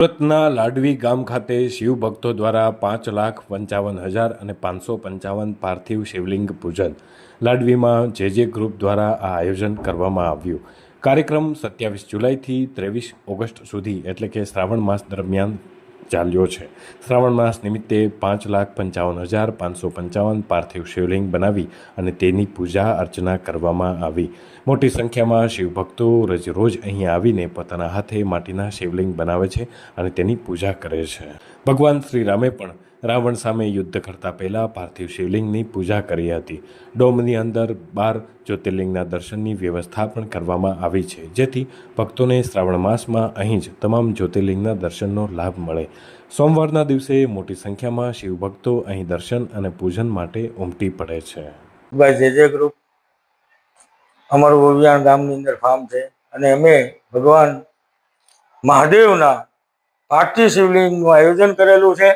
સુરતના લાડવી ગામ ખાતે શિવ ભક્તો દ્વારા પાંચ લાખ પંચાવન હજાર અને પાંચસો પંચાવન પાર્થિવ શિવલિંગ પૂજન લાડવીમાં જે જે ગ્રુપ દ્વારા આ આયોજન કરવામાં આવ્યું. કાર્યક્રમ સત્યાવીસ જુલાઈથી ત્રેવીસ ઓગસ્ટ સુધી એટલે કે શ્રાવણ માસ દરમિયાન ચાલ્યો છે. શ્રાવણ માસ નિમિત્તે પાંચ લાખ પંચાવન હજાર પાંચસો પંચાવન પાર્થિવ શિવલિંગ બનાવી અને તેની પૂજા અર્ચના કરવામાં આવી. મોટી સંખ્યામાં શિવભક્તો રોજ રોજ અહીં આવીને પોતાના હાથે માટીના શિવલિંગ બનાવે છે અને તેની પૂજા કરે છે. ભગવાન શ્રી રામે પણ રાવણ સામે યુદ્ધ કરતા પહેલાં પાર્થિવ શિવલિંગની પૂજા કરી હતી. ડોમની અંદર બાર જ્યોતિર્લિંગના દર્શનની વ્યવસ્થા પણ કરવામાં આવી છે, જેથી ભક્તોને શ્રાવણ માસમાં અહીં જ તમામ જ્યોતિર્લિંગના દર્શનનો લાભ મળે. સોમવારના દિવસે મોટી સંખ્યામાં શિવભક્તો અહીં દર્શન અને પૂજન માટે ઉમટી પડે છે. ભાઈ, જે જે ગ્રુપ અમારું ઓવિયાણ ગામની અંદર ફાર્મ છે અને અમે ભગવાન મહાદેવના પાંચથી શિવલિંગનું આયોજન કરેલું છે.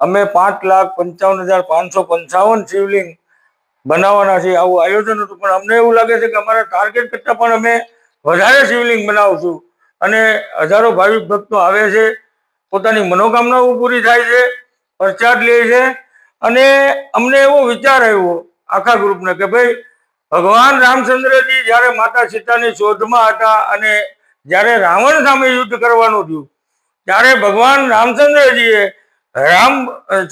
અમે પાંચ લાખ પંચાવન હજાર પાંચસો પંચાવન શિવલિંગ બનાવવાના છે આવું આયોજન હતું, પણ અમને એવું લાગે છે કે અમારા ટાર્ગેટ કરતાં પણ અમે વધારે શિવલિંગ બનાવશું. અને હજારો ભાવિક ભક્તો આવે છે. પોતાની મનોકામનાઓ પૂરી થાય છે પ્રસાદ લે છે. અને અમને એવો વિચાર આવ્યો આખા ગ્રુપને કે ભાઈ, ભગવાન રામચંદ્રજી જ્યારે માતા સીતાની શોધમાં હતા અને જ્યારે રાવણ સામે યુદ્ધ કરવાનું થયું, ત્યારે ભગવાન રામચંદ્રજીએ રામ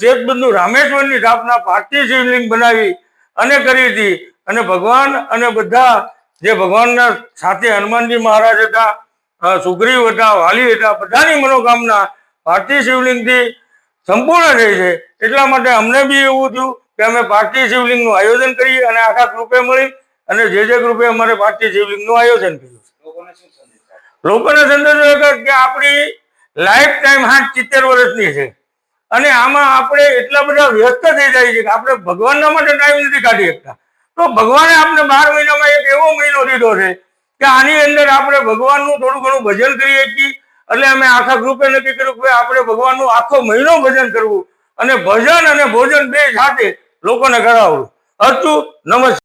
ચેતબંધુ રામેશ્વરની સ્થાપના પાર્થિવ શિવલિંગ બનાવી અને કરી હતી. અને ભગવાન અને બધા જે ભગવાનના સાથે હનુમાનજી મહારાજ હતા સુગ્રીવ હતા, વાલી હતા, બધાની મનોકામના પાર્થિવ શિવલિંગથી સંપૂર્ણ થઈ છે. એટલા માટે અમને બી એવું થયું કે અમે ભારતીય શિવલિંગનું આયોજન કરીએ અને આખા ગ્રુપે મળી અને જે જે ગ્રુપે અમારે ભારતીય શિવલિંગનું આયોજન કર્યું લોકોને સંદેશો કે- કે આપણી લાઈફ ટાઈમ હાથ સિત્તેર વર્ષની છે. અને આમાં આપણે એટલા બધા વ્યસ્ત થઈ જાય છે કે આપણે ભગવાનના માટે ટાઈમ નથી કાઢી શકતા. તો ભગવાને આપણે બાર મહિનામાં એક એવો મહિનો દીધો છે કે આની અંદર આપણે ભગવાનનું થોડું ઘણું ભજન કરીએ છીએ એટલે અમે આખા ગ્રુપે નક્કી કર્યું કે આપણે ભગવાનનું આખો મહિનો ભજન કરવું અને ભજન અને ભોજન બે સાથે લોકોને કરાવવું. હતું નમસ્કાર.